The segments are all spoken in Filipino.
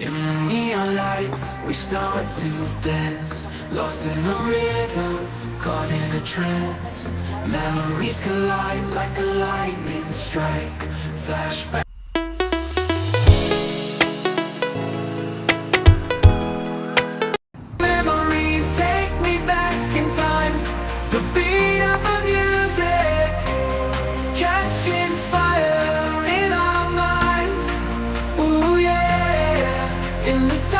In the neon lights, we start to dance. Lost in the rhythm, caught in a trance. Memories collide like a lightning strike. Flashback In the darkness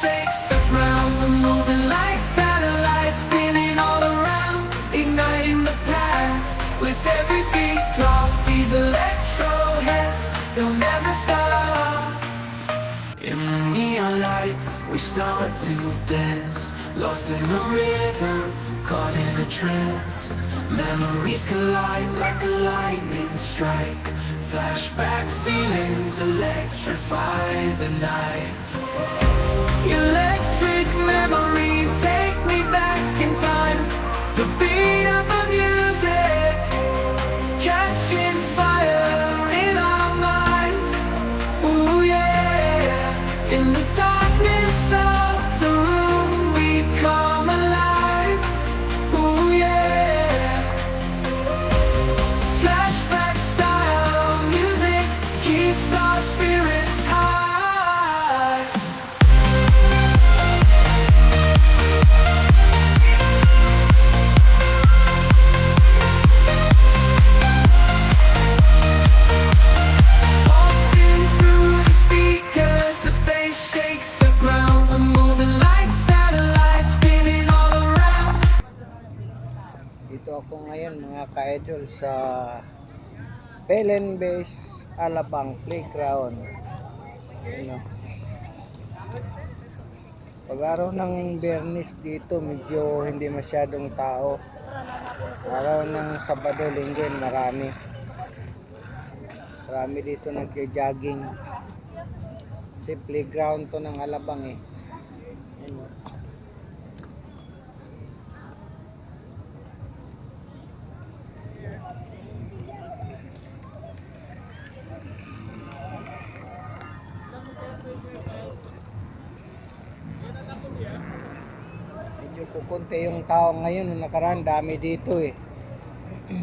shakes the ground. We're moving like satellites, spinning all around, igniting the past. With every beat drop, these electro heads, they'll never stop. In the neon lights, we start to dance Lost in the rhythm, caught in a trance Memories collide like a lightning strike Flashback feelings electrify the night Electric ako ngayon mga ka-idol sa Pelen Base Alabang Playground. Ano? Pag araw ng Bernis dito medyo hindi masyadong tao. Araw ng Sabado, Linggo marami. Marami dito nagja-jogging. Kasi playground to ng Alabang eh. Ano? Medyo kukunti yung tao ngayon. Nung nakaraan, dami dito eh.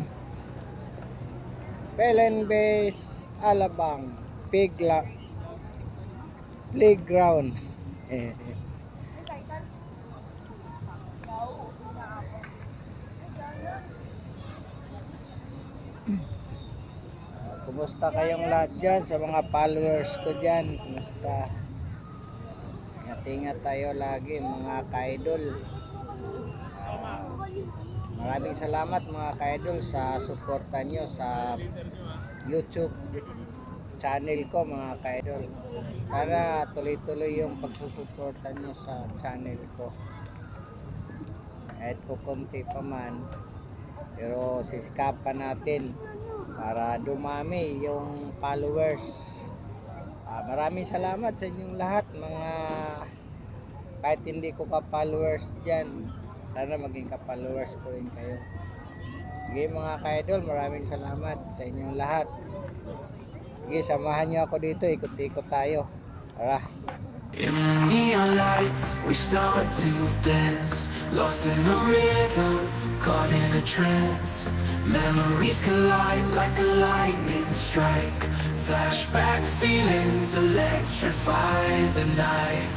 Pelen Base, Alabang, Pigla, Playground. Eh, eh. Kumusta kayong lahat dyan sa mga followers ko dyan? Kumusta? Ingat-ingat tayo lagi mga ka-idol. Maraming salamat mga ka-idol sa suporta nyo sa YouTube channel ko mga ka-idol. Sana tuloy-tuloy yung pagsusuporta nyo sa channel ko. Kahit kukunti pa man, pero sisikapan natin para dumami yung followers. Ah, maraming salamat sa inyong lahat mga kahit hindi ko ka followers dyan sana maging ka followers ko rin kayo. Sige mga ka-idol maraming salamat sa inyong lahat. Sige samahan nyo ako dito ikot-ikot tayo. Tara. In the neon lights, we start to dance. Lost in the rhythm, caught in a trance. Memories collide like a lightning strike. Flashback feelings electrify the night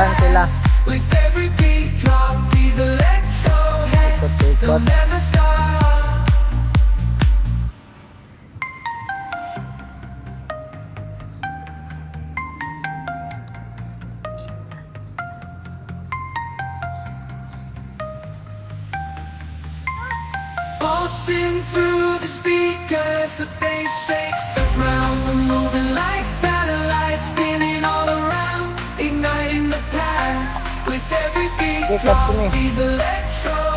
Saan sila? Ikot-ikot. Pulsing through the speakers, the bass shakes the ground, we're moving like Okay, catch me.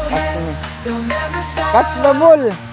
Catch me. Catch the ball.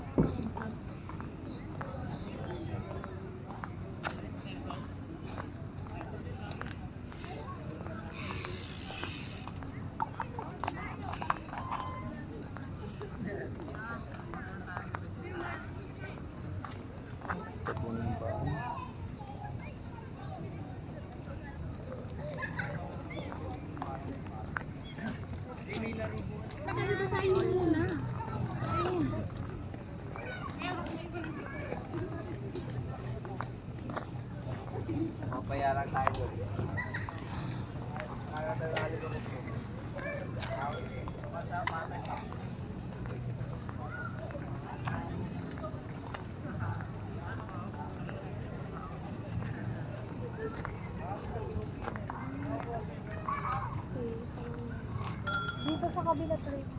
Thank you.